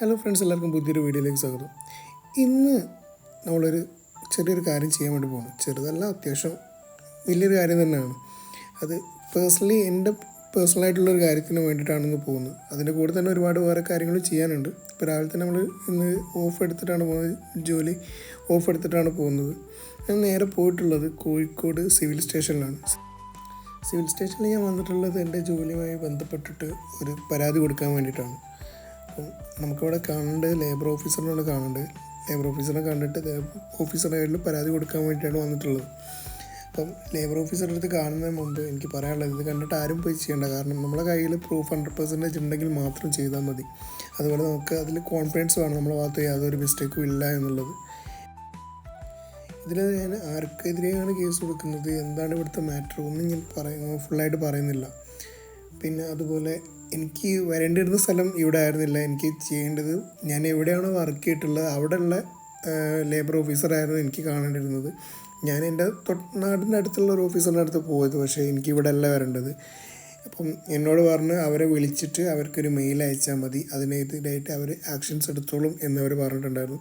Hello friends എല്ലാവർക്കും പുതിയൊരു വീഡിയോയിലേക്ക് സ്വാഗതം. ഇന്ന് നമ്മളൊരു ചെറിയൊരു കാര്യം ചെയ്യാൻ വേണ്ടി പോകുന്നു ചെറുതല്ല അത്യാവശ്യം വലിയൊരു കാര്യം തന്നെയാണ്. അത് പേഴ്സണലി എന്റെ പേഴ്സണലായിട്ടുള്ളൊരു കാര്യത്തിന് വേണ്ടിയിട്ടാണ് ഇന്ന് പോകുന്നത്. അതിന്റെ കൂടെ തന്നെ ഒരുപാട് വേറെ കാര്യങ്ങൾ ചെയ്യാനുണ്ട്. ഇപ്പോൾ രാവിലെ തന്നെ നമ്മൾ ഇന്ന് ഓഫ് എടുത്തിട്ടാണ് പോകുന്നത്. ജോലി ഓഫ് എടുത്തിട്ടാണ് പോകുന്നത്. ഞാൻ നേരെ പോയിട്ടുള്ളത് കോഴിക്കോട് സിവിൽ സ്റ്റേഷനിലാണ് സിവിൽ സ്റ്റേഷനിൽ ഞാൻ വന്നിട്ടുള്ളത് എന്റെ ജോലിയുമായി ബന്ധപ്പെട്ടിട്ട് ഒരു പരാതി കൊടുക്കാൻ വേണ്ടിയിട്ടാണ്. അപ്പം നമുക്കിവിടെ കാണേണ്ടത് ലേബർ ഓഫീസറിനാണ് കാണേണ്ടത് ലേബർ ഓഫീസറിനെ കണ്ടിട്ട് ഓഫീസറുടെ കയ്യിൽ പരാതി കൊടുക്കാൻ വേണ്ടിയിട്ടാണ് വന്നിട്ടുള്ളത്. അപ്പം ലേബർ ഓഫീസറുടെ അടുത്ത് കാണുന്നതിന് മുമ്പ് എനിക്ക് പറയാനുള്ളത് ഇത് കണ്ടിട്ട് ആരും പോയി ചെയ്യേണ്ട കാരണം നമ്മുടെ കയ്യിൽ പ്രൂഫ് ഹൺഡ്രഡ് പെർസെന്റേജ് ഉണ്ടെങ്കിൽ മാത്രം ചെയ്താൽ മതി. അതുപോലെ നമുക്ക് അതിൽ കോൺഫിഡൻസ് വേണം നമ്മളെ ഭാഗത്ത് യാതൊരു മിസ്റ്റേക്കും ഇല്ല എന്നുള്ളത്. ഇതിൽ ഞാൻ ആർക്കെതിരെയാണ് കേസ് കൊടുക്കുന്നത്? എന്താണ് ഇവിടുത്തെ മാറ്റർ ഒന്നും ഞാൻ പറയുന്നു ഫുള്ളായിട്ട് പറയുന്നില്ല. പിന്നെ അതുപോലെ എനിക്ക് വരേണ്ടിയിരുന്ന സ്ഥലം ഇവിടെ ആയിരുന്നില്ല. എനിക്ക് ചെയ്യേണ്ടത് ഞാൻ എവിടെയാണോ വർക്ക് ചെയ്തിട്ടുള്ളത് അവിടെയുള്ള ലേബർ ഓഫീസറായിരുന്നു എനിക്ക് കാണേണ്ടിയിരുന്നത്. ഞാൻ എന്റെ നാടിന്റെ അടുത്തുള്ള ഒരു ഓഫീസറിന്റെ അടുത്ത് പോയത്. പക്ഷേ എനിക്ക് ഇവിടെ അല്ല വരേണ്ടത്. അപ്പം എന്നോട് പറഞ്ഞ് അവരെ വിളിച്ചിട്ട് അവർക്കൊരു മെയിൽ അയച്ചാൽ മതി. അതിനെതിരായിട്ട് അവർ ആക്ഷൻസ് എടുത്തോളും എന്നവർ പറഞ്ഞിട്ടുണ്ടായിരുന്നു.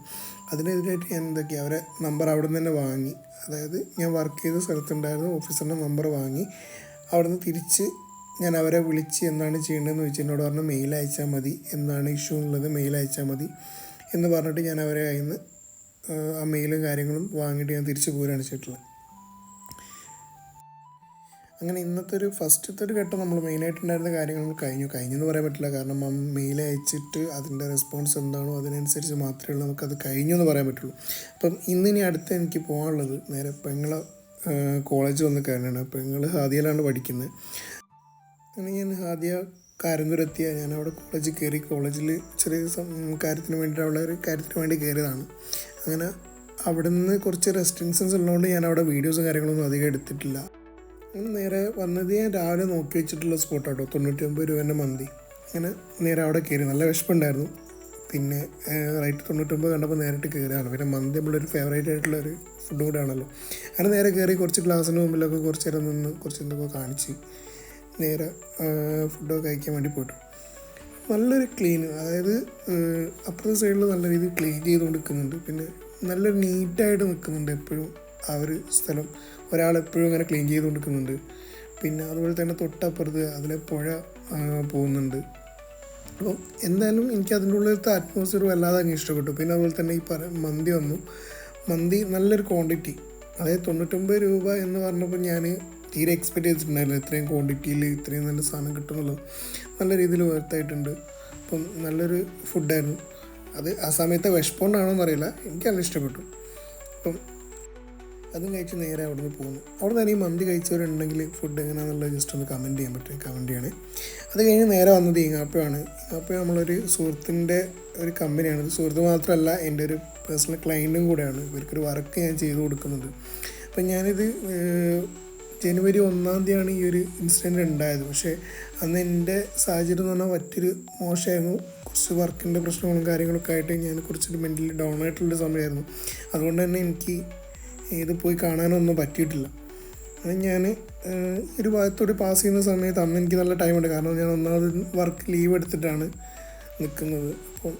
അതിനെതിരായിട്ട് ഞാൻ എന്തൊക്കെയാണ് അവരെ നമ്പർ അവിടെ നിന്ന് തന്നെ വാങ്ങി. അതായത് ഞാൻ വർക്ക് ചെയ്ത സ്ഥലത്തുണ്ടായിരുന്ന ഓഫീസറിന്റെ നമ്പർ വാങ്ങി. അവിടെ നിന്ന് തിരിച്ച് ഞാൻ അവരെ വിളിച്ച് എന്താണ് ചെയ്യേണ്ടതെന്ന് ചോദിച്ചു എന്നോട് പറഞ്ഞു മെയിൽ അയച്ചാൽ മതി. എന്താണ് ഇഷ്യൂ ഉള്ളത് മെയിൽ അയച്ചാൽ മതി. എന്ന് പറഞ്ഞിട്ട് ഞാൻ അവരെ കയ്യിൽ നിന്ന് ആ മെയിലും കാര്യങ്ങളും വാങ്ങിയിട്ട് ഞാൻ തിരിച്ചു പോരുകയാണ് ചെയ്തിട്ടുള്ളത്. അങ്ങനെ ഇന്നത്തെ ഒരു ഫസ്റ്റത്തെ ഒരു ഘട്ടം നമ്മൾ മെയിനായിട്ടുണ്ടായിരുന്ന കാര്യങ്ങൾ കഴിഞ്ഞു. കഴിഞ്ഞെന്ന് പറയാൻ പറ്റില്ല. കാരണം ആ മെയിൽ അയച്ചിട്ട് അതിന്റെ റെസ്പോൺസ് എന്താണോ അതിനനുസരിച്ച് മാത്രമേ ഉള്ളൂ. നമുക്കത് കഴിഞ്ഞു എന്ന് പറയാൻ പറ്റുള്ളൂ. അപ്പം ഇനി അടുത്ത് എനിക്ക് പോകാനുള്ളത് നേരെ പെങ്ങളെ കോളേജ് വന്ന് കയറാനാണ്. പെങ്ങൾ ഹാദിയിലാണ് പഠിക്കുന്നത്. അങ്ങനെ ഞാൻ ആദ്യ കാരന്തൂരെത്തിയ ഞാൻ അവിടെ കോളേജിൽ കയറി കോളേജിൽ ചെറിയ കാര്യത്തിന് വേണ്ടി അവിടെ ഒരു കാര്യത്തിന് വേണ്ടി കയറിയതാണ് അങ്ങനെ അവിടെ നിന്ന് കുറച്ച് റെസ്ട്രിക്ഷൻസ് ഉള്ളതുകൊണ്ട് ഞാൻ അവിടെ വീഡിയോസും കാര്യങ്ങളൊന്നും അധികം എടുത്തിട്ടില്ല. അങ്ങനെ നേരെ വന്നത് ഞാൻ രാവിലെ നോക്കി വെച്ചിട്ടുള്ള സ്പോട്ടാട്ടോ തൊണ്ണൂറ്റി ഒമ്പത് രൂപേന്റെ മന്തി. അങ്ങനെ നേരെ അവിടെ കയറി നല്ല വിശപ്പുണ്ടായിരുന്നു. പിന്നെ റൈറ്റ് തൊണ്ണൂറ്റൊമ്പത് കണ്ടപ്പോൾ നേരിട്ട് കയറിയാണ് പിന്നെ മന്തി നമ്മളൊരു ഫേവറേറ്റ് ആയിട്ടുള്ള ഒരു ഫുഡ് കൂടെ ആണല്ലോ. അങ്ങനെ നേരെ കയറി കുറച്ച് ഗ്ലാസ്സിന് മുമ്പിലൊക്കെ കുറച്ച് നേരം നിന്ന് കുറച്ച് എന്തൊക്കെ കാണിച്ച്. നേരെ ഫുഡൊക്കെ കഴിക്കാൻ വേണ്ടി പോയിട്ടു. നല്ലൊരു ക്ലീൻ അതായത് അപ്പുറത്തെ സൈഡിൽ നല്ല രീതിയിൽ ക്ലീൻ ചെയ്തുകൊണ്ട് നിൽക്കുന്നുണ്ട് പിന്നെ നല്ലൊരു നീറ്റായിട്ട് നിൽക്കുന്നുണ്ട് എപ്പോഴും ആ ഒരു സ്ഥലം. ഒരാൾ എപ്പോഴും ഇങ്ങനെ ക്ലീൻ ചെയ്തുകൊണ്ട് നിൽക്കുന്നുണ്ട് പിന്നെ അതുപോലെ തന്നെ തൊട്ടപ്പുറത്ത് അതിലെ പുഴ പോകുന്നുണ്ട്. അപ്പോൾ എന്തായാലും എനിക്ക് അതിന്റെ ഉള്ളിലത്തെ അറ്റ്മോസ്ഫിയർ വല്ലാതെ അങ്ങ് ഇഷ്ടപ്പെട്ടു. പിന്നെ അതുപോലെ തന്നെ ഈ പറ മന്തി വന്നു. മന്തി നല്ലൊരു ക്വാണ്ടിറ്റി അതായത് തൊണ്ണൂറ്റൊമ്പത് രൂപ എന്ന് പറഞ്ഞപ്പോൾ ഞാൻ തീരെ എക്സ്പെക്ട് ചെയ്തിട്ടുണ്ടായില്ല ഇത്രയും ക്വാണ്ടിറ്റിയിൽ ഇത്രയും നല്ല സാധനം കിട്ടുമല്ലോ നല്ല രീതിയിൽ വർത്തായിട്ടുണ്ട് അപ്പം നല്ലൊരു ഫുഡായിരുന്നു അത് ആ സമയത്തെ വിഷപ്പുകൊണ്ടാണോ എന്നറിയില്ല എനിക്ക് നല്ല ഇഷ്ടപ്പെട്ടു. അപ്പം അതും കഴിച്ച് നേരെ അവിടെ നിന്ന് പോകുന്നു അവിടെ നിന്ന് ഈ മന്തി കഴിച്ചവരുണ്ടെങ്കിൽ ഫുഡ് എങ്ങനെയാണെന്നുള്ളത് ജസ്റ്റ് ഒന്ന് കമന്റ് ചെയ്യാൻ പറ്റും. കമന്റ് ചെയ്യണേ. അത് കഴിഞ്ഞ് നേരെ വന്നത് ഈങ്ങാപ്പയാണ്. ഈങ്ങാപ്പ നമ്മളൊരു സുഹൃത്തിന്റെ ഒരു കമ്പനിയാണ് ഇത് സുഹൃത്ത് മാത്രമല്ല എന്റെ ഒരു പേഴ്സണൽ ക്ലയന്റും കൂടെയാണ്. ഇവർക്കൊരു വർക്ക് ഞാൻ ചെയ്തു കൊടുക്കുന്നത് അപ്പം ഞാനിത് ജനുവരി ഒന്നാം തീയതിയാണ് ഈ ഒരു ഇൻസിഡന്റ് ഉണ്ടായത്. പക്ഷേ അന്ന് എന്റെ സാഹചര്യം എന്ന് പറഞ്ഞാൽ മറ്റൊരു മോശമായിരുന്നു. കുറച്ച് വർക്കിന്റെ പ്രശ്നങ്ങളും കാര്യങ്ങളൊക്കെ ആയിട്ട് ഞാൻ കുറച്ചൊരു മെന്റലി ഡൗൺ ആയിട്ടുള്ളൊരു സമയമായിരുന്നു. അതുകൊണ്ട് തന്നെ എനിക്ക് ഇത് പോയി കാണാനൊന്നും പറ്റിയിട്ടില്ല. അത് ഞാൻ ഒരു ഭാഗത്തോടെ പാസ് ചെയ്യുന്ന സമയത്ത് അന്ന് എനിക്ക് നല്ല ടൈമുണ്ട് കാരണം ഞാൻ ഒന്നാമത് വർക്ക് ലീവ് എടുത്തിട്ടാണ് നിൽക്കുന്നത്. അപ്പം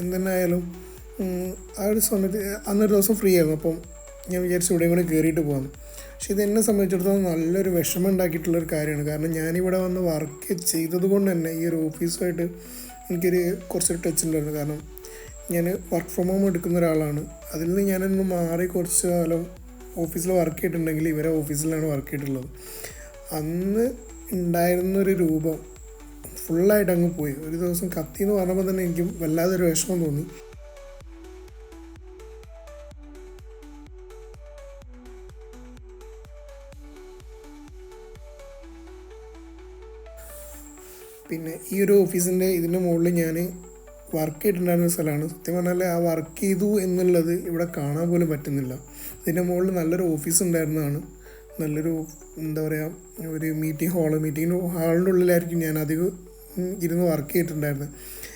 എന്തെന്നായാലും ആ ഒരു സമയത്ത് അന്നൊരു ദിവസം ഫ്രീ ആയിരുന്നു. അപ്പം ഞാൻ വിചാരിച്ചു ഇവിടെയും കൂടെ കയറിയിട്ട് പോകാമെന്ന് പക്ഷെ ഇത് എന്നെ സംബന്ധിച്ചിടത്തോളം നല്ലൊരു വിഷമം ഉണ്ടാക്കിയിട്ടുള്ളൊരു കാര്യമാണ്. കാരണം ഞാനിവിടെ വന്ന് വർക്ക് ചെയ്തത് കൊണ്ട് തന്നെ ഈ ഒരു ഓഫീസുമായിട്ട് എനിക്കൊരു കുറച്ചൊരു ടച്ച് ഉണ്ടായിരുന്നു. കാരണം ഞാൻ വർക്ക് ഫ്രം ഹോം എടുക്കുന്ന ഒരാളാണ്. അതിൽ നിന്ന് ഞാനൊന്ന് മാറി കുറച്ച് കാലം ഓഫീസിൽ വർക്ക് ചെയ്തിട്ടുണ്ടെങ്കിൽ ഇവരെ ഓഫീസിലാണ് വർക്ക് ചെയ്തിട്ടുള്ളത്. അന്ന് ഉണ്ടായിരുന്നൊരു രൂപം ഫുള്ളായിട്ട് അങ്ങ് പോയി. ഒരു ദിവസം കത്തി എന്ന് പറഞ്ഞപ്പോൾ തന്നെ എനിക്ക് വല്ലാതൊരു വിഷമം തോന്നി. പിന്നെ ഈ ഒരു ഓഫീസിന്റെ ഇതിന്റെ മുകളിൽ ഞാൻ വർക്ക് ചെയ്തിട്ടുണ്ടായിരുന്ന സ്ഥലമാണ്. സത്യം പറഞ്ഞാൽ ആ വർക്ക് ചെയ്തു എന്നുള്ളത് ഇവിടെ കാണാൻ പോലും പറ്റുന്നില്ല. ഇതിന്റെ മുകളിൽ നല്ലൊരു ഓഫീസ് ഉണ്ടായിരുന്നതാണ്. നല്ലൊരു എന്താ പറയുക ഒരു മീറ്റിംഗ് ഹാൾ മീറ്റിംഗ് ഹാളിന്റെ ഉള്ളിലായിരിക്കും ഞാൻ അധികം ഇരുന്ന് വർക്ക് ചെയ്തിട്ടുണ്ടായിരുന്നത്.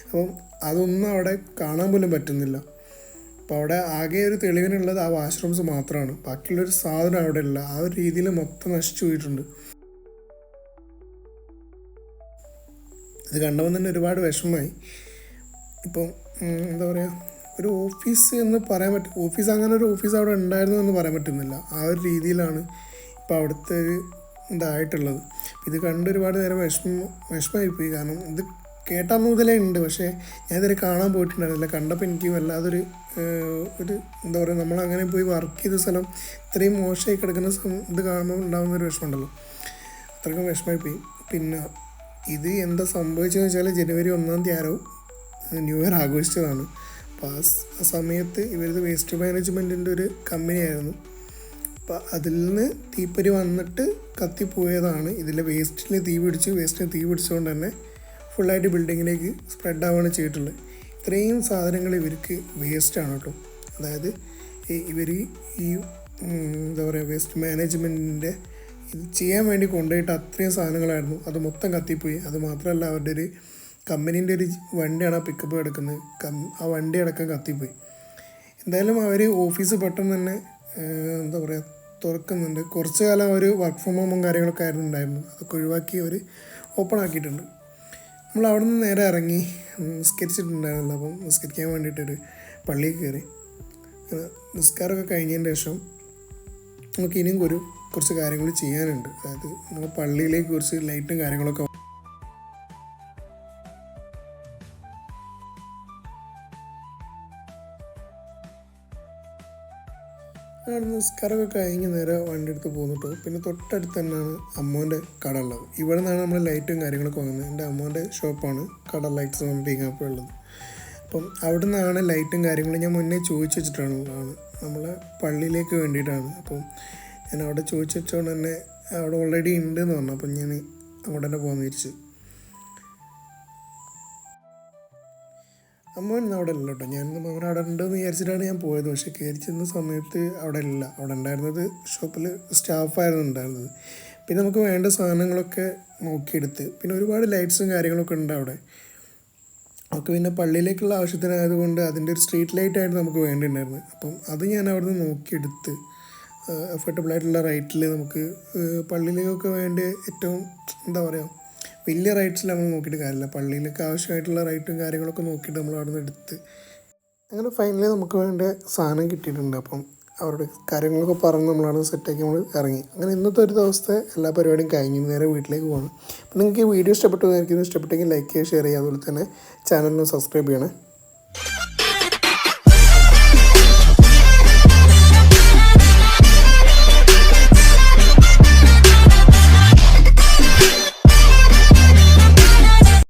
അപ്പം അതൊന്നും അവിടെ കാണാൻ പോലും പറ്റുന്നില്ല. അപ്പോൾ അവിടെ ആകെ ഒരു തെളിവിനുള്ളത് ആ വാഷ്റൂംസ് മാത്രമാണ്. ബാക്കിയുള്ളൊരു സാധനം അവിടെ ഇല്ല ആ ഒരു രീതിയിൽ മൊത്തം നശിച്ചു പോയിട്ടുണ്ട്. ഇത് കണ്ടപ്പോൾ തന്നെ ഒരുപാട് വിഷമമായി. ഇപ്പോൾ എന്താ പറയുക ഒരു ഓഫീസ് എന്ന് പറയാൻ പറ്റും ഓഫീസ് അങ്ങനെ ഒരു ഓഫീസ് അവിടെ ഉണ്ടായിരുന്നു എന്ന് പറയാൻ പറ്റുന്നില്ല. ആ ഒരു രീതിയിലാണ് ഇപ്പോൾ അവിടുത്തെ ഒരു ഇതായിട്ടുള്ളത്. ഇത് കണ്ട് ഒരുപാട് നേരം വിഷമം വിഷമമായിപ്പോയി. കാരണം ഇത് കേട്ടാൽ മുതലേ ഉണ്ട്. പക്ഷേ ഞാൻ ഇതുവരെ കാണാൻ പോയിട്ടുണ്ടായിരുന്നില്ല. കണ്ടപ്പോൾ എനിക്ക് വല്ലാതൊരു ഒരു എന്താ പറയുക നമ്മളങ്ങനെ പോയി വർക്ക് ചെയ്ത സ്ഥലം ഇത്രയും മോശമായി കിടക്കുന്ന ഇത് കാണുമ്പോൾ ഉണ്ടാകുന്ന ഒരു വിഷമമുണ്ടല്ലോ. അത്രയ്ക്കും വിഷമമായി പോയി പിന്നെ ഇത് എന്താ സംഭവിച്ചതെന്ന് വെച്ചാൽ ജനുവരി ഒന്നാം തീയതി ആരോ ന്യൂ ഇയർ ആഘോഷിച്ചതാണ്. അപ്പോൾ ആ സമയത്ത് ഇവരത് വേസ്റ്റ് മാനേജ്മെന്റിന്റെ ഒരു കമ്പനിയായിരുന്നു. അപ്പോൾ അതിൽ നിന്ന് തീപ്പരി വന്നിട്ട് കത്തിപ്പോയതാണ് ഇതിലെ വേസ്റ്റിൽ തീ പിടിച്ച് വേസ്റ്റിന് തീ പിടിച്ചുകൊണ്ട് തന്നെ ഫുള്ളായിട്ട് ബിൽഡിങ്ങിലേക്ക് സ്പ്രെഡ് ആവുകയാണ് ചെയ്തിട്ടുള്ളത്. ഇത്രയും സാധനങ്ങൾ ഇവർക്ക് വേസ്റ്റാണ് കേട്ടോ. അതായത് ഇവർ ഈ എന്താ പറയുക വേസ്റ്റ് മാനേജ്മെന്റിന്റെ ഇത് ചെയ്യാൻ വേണ്ടി കൊണ്ടുപോയിട്ട് അത്രയും സാധനങ്ങളായിരുന്നു. അത് മൊത്തം കത്തിപ്പോയി. അത് മാത്രമല്ല അവരുടെ ഒരു കമ്പനീന്റെ ഒരു വണ്ടിയാണ് ആ പിക്കപ്പ് കിടക്കുന്നത് ആ വണ്ടി അടക്കം കത്തിപ്പോയി. എന്തായാലും അവർ ഓഫീസ് പെട്ടെന്ന് തന്നെ എന്താ പറയുക തുറക്കുന്നുണ്ട്. കുറച്ച് കാലം അവർ വർക്ക് ഫ്രം ഹോമും കാര്യങ്ങളൊക്കെ ആയിരുന്നു ഉണ്ടായിരുന്നു അതൊക്കെ ഒഴിവാക്കി അവർ ഓപ്പൺ ആക്കിയിട്ടുണ്ട്. നമ്മൾ അവിടെ നിന്ന് നേരെ ഇറങ്ങി നിസ്കരിച്ചിട്ടുണ്ടായിരുന്നല്ലോ. അപ്പം നിസ്കരിക്കാൻ വേണ്ടിയിട്ടൊരു പള്ളിയിൽ കയറി. നിസ്കാരമൊക്കെ കഴിഞ്ഞതിന് ശേഷം നമുക്ക് ഇനിയും ഒരു കുറച്ച് കാര്യങ്ങൾ ചെയ്യാനുണ്ട്. അതായത് നമ്മൾ പള്ളിയിലേക്ക് കുറച്ച് ലൈറ്റും കാര്യങ്ങളൊക്കെ അവിടെ നിസ്കാരമൊക്കെ കഴിഞ്ഞ് നേരെ വണ്ടി എടുത്ത് പോന്നിട്ട്. പിന്നെ തൊട്ടടുത്ത് തന്നെയാണ് അമ്മോന്റെ കട ഉള്ളത് ഇവിടെ നിന്നാണ് നമ്മൾ ലൈറ്റും കാര്യങ്ങളൊക്കെ വാങ്ങുന്നത്. എന്റെ അമ്മോന്റെ ഷോപ്പാണ് കട ലൈറ്റ്സ് പീങ്ങാപ്പ് ഉള്ളത്. അപ്പം അവിടെ നിന്നാണ് ലൈറ്റും കാര്യങ്ങളും ഞാൻ മുന്നേ ചോദിച്ചു വെച്ചിട്ടാണ് നമ്മളെ പള്ളിയിലേക്ക് വേണ്ടിയിട്ടാണ്. അപ്പം ഞാൻ അവിടെ ചോദിച്ചു തന്നെ അവിടെ ഓൾറെഡി ഉണ്ട് എന്ന് പറഞ്ഞു. അപ്പം ഞാൻ അങ്ങോട്ട് തന്നെ പോകാൻ വിചാരിച്ചു. അമ്മ ഇന്ന് അവിടെ ഇല്ല കേട്ടോ. ഞാൻ അവൻ അവിടെ ഉണ്ടെന്ന് വിചാരിച്ചിട്ടാണ് ഞാൻ പോയത്. പക്ഷെ കയറി ചെന്ന സമയത്ത് അവിടെ ഇല്ല. അവിടെ ഉണ്ടായിരുന്നത് ഷോപ്പിൽ സ്റ്റാഫായിരുന്നു ഉണ്ടായിരുന്നത്. പിന്നെ നമുക്ക് വേണ്ട സാധനങ്ങളൊക്കെ നോക്കിയെടുത്ത്. പിന്നെ ഒരുപാട് ലൈറ്റ്സും കാര്യങ്ങളൊക്കെ ഉണ്ട് അവിടെ. നമുക്ക് പിന്നെ പള്ളിയിലേക്കുള്ള ആവശ്യത്തിനായതുകൊണ്ട് അതിന്റെ ഒരു സ്ട്രീറ്റ് ലൈറ്റ് ആയിട്ട് നമുക്ക് വേണ്ടിയിട്ടുണ്ടായിരുന്നു അപ്പം അത് ഞാൻ അവിടെ നിന്ന് നോക്കിയെടുത്ത് എഫർട്ടബിൾ ആയിട്ടുള്ള റേറ്റിൽ നമുക്ക് പള്ളിയിലേക്കൊക്കെ വേണ്ടി ഏറ്റവും എന്താ പറയുക വലിയ റൈറ്റ്സിൽ നമ്മൾ നോക്കിയിട്ട് കാര്യമില്ല. പള്ളിയിലൊക്കെ ആവശ്യമായിട്ടുള്ള റൈറ്റും കാര്യങ്ങളൊക്കെ നോക്കിയിട്ട് നമ്മൾ അവിടെ നിന്ന് എടുത്ത്. അങ്ങനെ ഫൈനലി നമുക്ക് വേണ്ട സാധനം കിട്ടിയിട്ടുണ്ട്. അപ്പം അവരുടെ കാര്യങ്ങളൊക്കെ പറഞ്ഞ് നമ്മളവിടെ സെറ്റാക്കി നമ്മൾ ഇറങ്ങി. അങ്ങനെ ഇന്നത്തെ ഒരു ദിവസത്തെ എല്ലാ പരിപാടിയും കഴിഞ്ഞു നേരെ വീട്ടിലേക്ക് പോകണം അപ്പം നിങ്ങൾക്ക് ഈ വീഡിയോ ഇഷ്ടപ്പെട്ടു എനിക്ക് ഇഷ്ടപ്പെട്ടെങ്കിൽ ലൈക്ക് ചെയ്യുക ഷെയർ ചെയ്യുക. അതുപോലെ തന്നെ ചാനലിന് സബ്സ്ക്രൈബ് ചെയ്യണേ.